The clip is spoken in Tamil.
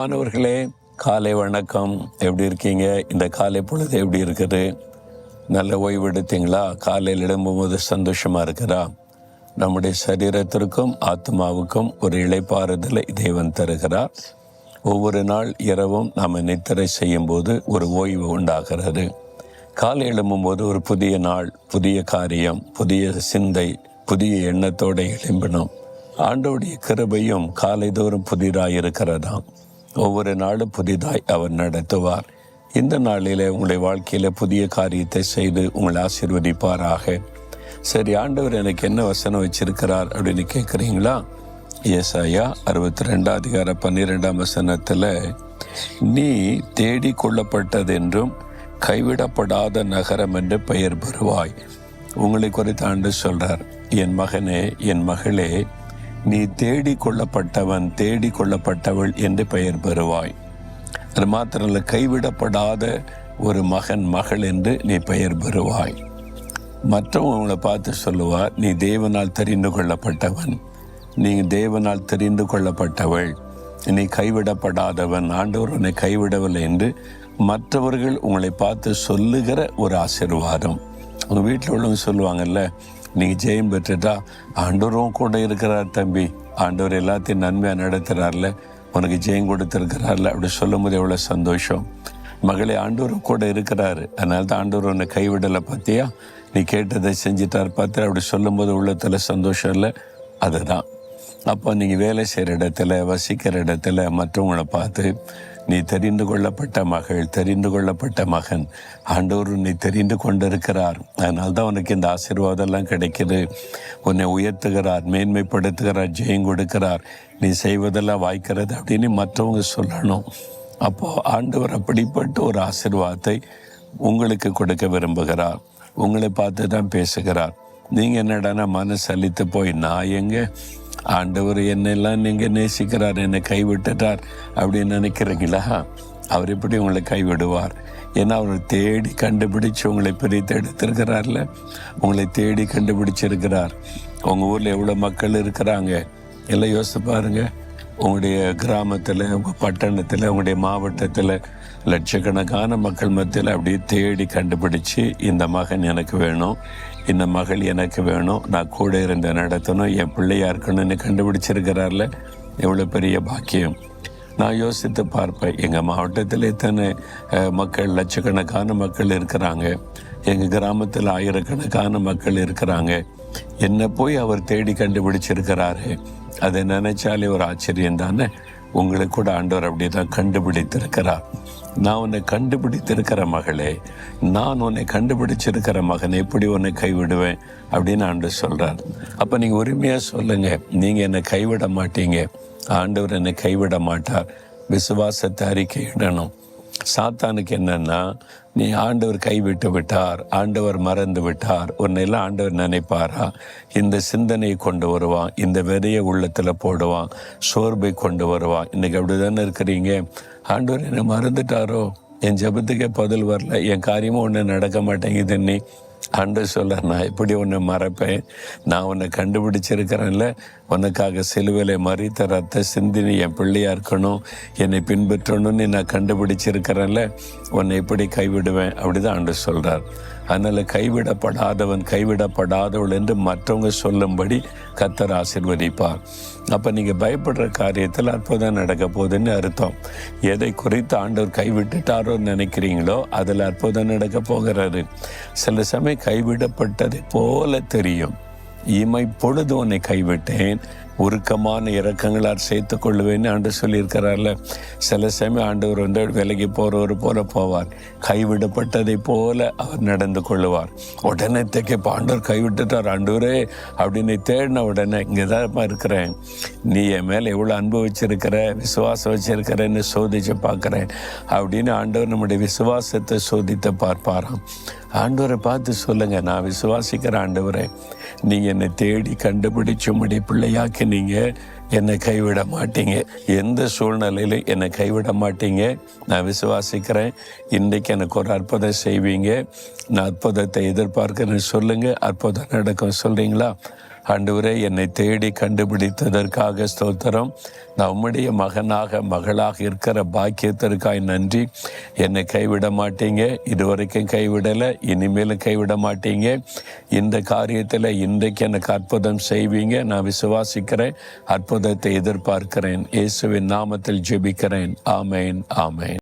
மாணவர்களே காலை வணக்கம். எப்படி இருக்கீங்க? இந்த காலை பொழுது எப்படி இருக்குது? நல்ல ஓய்வு எடுத்தீங்களா? காலையில் எழும்பும்போது சந்தோஷமா இருக்கிறா நம்முடைய சரீரத்திற்கும் ஆத்மாவுக்கும் ஒரு இளைப்பாறுதலை தேவன் தருகிறார். ஒவ்வொரு நாள் இரவும் நாம் நித்திரை செய்யும் போது ஒரு ஓய்வு உண்டாகிறது. காலை எழும்பும்போது ஒரு புதிய நாள் புதிய காரியம் புதிய சிந்தை புதிய எண்ணத்தோடு எழும்பினோம். ஆண்டோடைய கிருபையும் காலைதோறும் புதிராக இருக்கிறதாம் ஒவ்வொரு நாளும் புதிதாய் அவர் நடத்துவார். இந்த நாளிலே உங்களுடைய வாழ்க்கையில் புதிய காரியத்தை செய்து உங்களை ஆசீர்வதிப்பாராக. சரி ஆண்டவர் எனக்கு என்ன வசனம் வச்சிருக்கிறார் அப்படின்னு கேட்குறீங்களா ஏசாயா அறுபத்தி ரெண்டாம் அதிகார பன்னிரெண்டாம் வசனத்தில் நீ தேடி கொள்ளப்பட்டதென்றும் கைவிடப்படாத நகரம் என்று பெயர் பெறுவாய். உங்களை குறித்து ஆண்டு சொல்றார் என் மகனே என் மகளே நீ தேடி கொள்ளப்பட்டவன் தேடி கொள்ளப்பட்டவள் என்று பெயர் பெறுவாய். அது மாத்திரமல்ல கைவிடப்படாத ஒரு மகன் மகள் என்று நீ பெயர் பெறுவாய். மற்றவங்க உங்களை பார்த்து சொல்லுவார் நீ தேவனால் தெரிந்து கொள்ளப்பட்டவன். நீ தேவனால் தெரிந்து கொள்ளப்பட்டவள். நீ கைவிடப்படாதவன். ஆண்டவர் உன்னை கைவிடவில்லை என்று மற்றவர்கள் உங்களை பார்த்து சொல்லுகிற ஒரு ஆசீர்வாதம். உங்கள் வீட்டில் உள்ளவங்க சொல்லுவாங்கல்ல நீங்கள் ஜெயம் பெற்றுட்டா ஆண்டவரும் கூட இருக்கிறார் தம்பி. ஆண்டவர் எல்லாத்தையும் நன்மையாக நடத்துகிறார்ல உனக்கு ஜெயம் கொடுத்துருக்கிறார்ல. அப்படி சொல்லும் போது எவ்வளோ சந்தோஷம். மகளே ஆண்டவர் கூட இருக்கிறாரு. அதனால தான் ஆண்டவர் உன்னை கைவிடலை பார்த்தியா? நீ கேட்டதை செஞ்சிட்டார் பார்த்து அப்படி சொல்லும் போது உள்ளத்தில் சந்தோஷம் இல்லை. அதுதான். அப்போ நீங்கள் வேலை செய்கிற இடத்துல வசிக்கிற இடத்துல மற்றவங்களை பார்த்து நீ தெரிந்து கொள்ளப்பட்ட மகள் தெரிந்து கொள்ளப்பட்ட மகன். ஆண்டவர் நீ தெரிந்து கொண்டிருக்கிறார். அதனால தான் உனக்கு இந்த ஆசீர்வாதம்லாம் கிடைக்கிது. உன்னை உயர்த்துகிறார் மேன்மைப்படுத்துகிறார் ஜெயம் கொடுக்கிறார். நீ செய்வதெல்லாம் வாய்க்கிறது அப்படின்னு மற்றவங்க சொல்லணும். அப்போது ஆண்டவர் அப்படிப்பட்ட ஒரு ஆசிர்வாதத்தை உங்களுக்கு கொடுக்க விரும்புகிறார். உங்களை பார்த்து தான் பேசுகிறார். நீங்கள் என்னடானா மனசு அழித்து போய் நான் எங்கே? ஆண்டவர் என்னெல்லாம் நீங்கள் நேசிக்கிறார் என்னை கைவிட்டுட்டார் அப்படின்னு நினைக்கிறீங்களா? அவர் எப்படி உங்களை கைவிடுவார்? ஏன்னா அவர் தேடி கண்டுபிடிச்சு உங்களை பிரித்து எடுத்திருக்கிறார்ல. உங்களை தேடி கண்டுபிடிச்சிருக்கிறார். உங்கள் ஊரில் எவ்வளோ மக்கள் இருக்கிறாங்க? எல்லாம் யோசிச்சு பாருங்க. உங்களுடைய கிராமத்தில் உங்கள் பட்டணத்தில் உங்களுடைய மாவட்டத்தில் லட்சக்கணக்கான மக்கள் மத்தியில் அப்படியே தேடி கண்டுபிடிச்சு இந்த மகன் எனக்கு வேணும். இந்த மகள் எனக்கு வேணும். நான் கூட இருந்து நடத்தணும் என் பிள்ளையா இருக்கணும்னு கண்டுபிடிச்சிருக்கிறார்ல. எவ்வளோ பெரிய பாக்கியம். நான் யோசித்து பார்ப்பேன். எங்கள் மாவட்டத்தில் இத்தனை மக்கள் லட்சக்கணக்கான மக்கள் இருக்கிறாங்க. எங்கள் கிராமத்தில் ஆயிரக்கணக்கான மக்கள் இருக்கிறாங்க. என்னை போய் அவர் தேடி கண்டுபிடிச்சிருக்கிறாரு. அதை நினைச்சாலே ஒரு ஆச்சரியம் தானே உங்களுக்கு கூட ஆண்டவர் அப்படி தான் கண்டுபிடித்திருக்கிறார். நான் உன்னை கண்டுபிடித்திருக்கிற மகளே நான் உன்னை கண்டுபிடிச்சிருக்கிற மகனை எப்படி உன்னை கைவிடுவேன் அப்படின்னு ஆண்டு சொல்றார். அப்ப நீங்க உரிமையா சொல்லுங்க நீங்க என்னை கைவிட மாட்டீங்க. ஆண்டவர் என்னை கைவிட மாட்டார். விசுவாசத்தை அறிக்கையிடணும். சாத்தானுக்கு என்னன்னா நீ ஆண்டவர் கைவிட்டு விட்டார் ஆண்டவர் மறந்து விட்டார் உன்னையெல்லாம் ஆண்டவர் நினைப்பாரா? இந்த சிந்தனையை கொண்டு வருவான் இந்த விதையை உள்ளத்துல போடுவான் சோர்வை கொண்டு வருவான். இன்னைக்கு அப்படிதானே இருக்கிறீங்க? ஆண்டவர் என்னை மறந்துட்டாரோ? என் ஜெபத்துக்கே பதில் வரல என் காரியமும் ஒன்று நடக்க மாட்டேங்குது அன்று சொல்ல நான் எப்படி உன்னை மறப்பேன். நான் உன்னை கண்டுபிடிச்சிருக்கிறேன்ல. உனக்காக சிலுவையில மறித்த ரத்த சிந்தினி என் பிள்ளையாக இருக்கணும். என்னை பின்பற்றணும்னு நான் கண்டுபிடிச்சிருக்கிறேன்ல. உன்னை எப்படி கைவிடுவேன். அப்படி தான் ஆண்டு சொல்கிறார் அதனால் கைவிடப்படாதவன் கைவிடப்படாதவள் என்று மற்றவங்க சொல்லும்படி கத்தர் ஆசிர்வதிப்பார். அப்போ நீங்கள் பயப்படுற காரியத்தில் அற்புதம் நடக்க போகுதுன்னு அர்த்தம். எதை குறித்து ஆண்டவர் கைவிட்டுட்டாரோன்னு நினைக்கிறீங்களோ அதில் அற்புதம் நடக்க போகிறாரு சில சமயம் கைவிடப்பட்டதை போல தெரியும். இமை பொழுது உன்னை கைவிட்டேன். உருக்கமான இறக்கங்களால் சேர்த்து கொள்ளுவேன்னு ஆண்டு சொல்லியிருக்கிறார்ல. சில சமயம் ஆண்டவர் வந்து விலகி போறவர் போல போவார். கைவிடப்பட்டதை போல அவர் நடந்து கொள்ளுவார். உடனே தைக்க ஆண்டவர் கைவிட்டுட்டார். ஆண்டவரே அப்படின்னு தேடின உடனே இங்கே தான் இருக்கிறேன். நீ என் மேலே எவ்வளோ அன்பு வச்சிருக்கிற விசுவாசம் வச்சிருக்கிறேன்னு சோதிச்சு பார்க்குறேன். அப்படின்னு ஆண்டவர் நம்முடைய விசுவாசத்தை சோதித்து பார்ப்பாராம். ஆண்டவரை பார்த்து சொல்லுங்க. நான் விசுவாசிக்கிற ஆண்டவரே நீங்க என்னை தேடி கண்டுபிடிச்சு முடி பிள்ளையாக்கி நீங்க என்னை கைவிட மாட்டீங்க. எந்த சூழ்நிலையிலும் என்னை கைவிட மாட்டீங்க. நான் விசுவாசிக்கிறேன். இன்றைக்கு எனக்கு ஒரு அற்புதம் செய்வீங்க. நான் அற்புதத்தை எதிர்பார்க்கிறேன்னு சொல்லுங்க. அற்புதம் நடக்கும். சொல்றீங்களா? ஆண்டவரே என்னை தேடி கண்டுபிடித்ததற்காக ஸ்தோத்திரம். நான் உம்முடைய மகனாக மகளாக இருக்கிற பாக்கியத்திற்காய் நன்றி. என்னை கைவிட மாட்டீங்க இதுவரைக்கும் கைவிடலை இனிமேலும் கைவிட மாட்டீங்க. இந்த காரியத்தில் இன்றைக்கு எனக்கு அற்புதம் செய்வீங்க. நான் விசுவாசிக்கிறேன் அற்புதத்தை எதிர்பார்க்கிறேன். இயேசுவின் நாமத்தில் ஜெபிக்கிறேன். ஆமேன் ஆமேன்.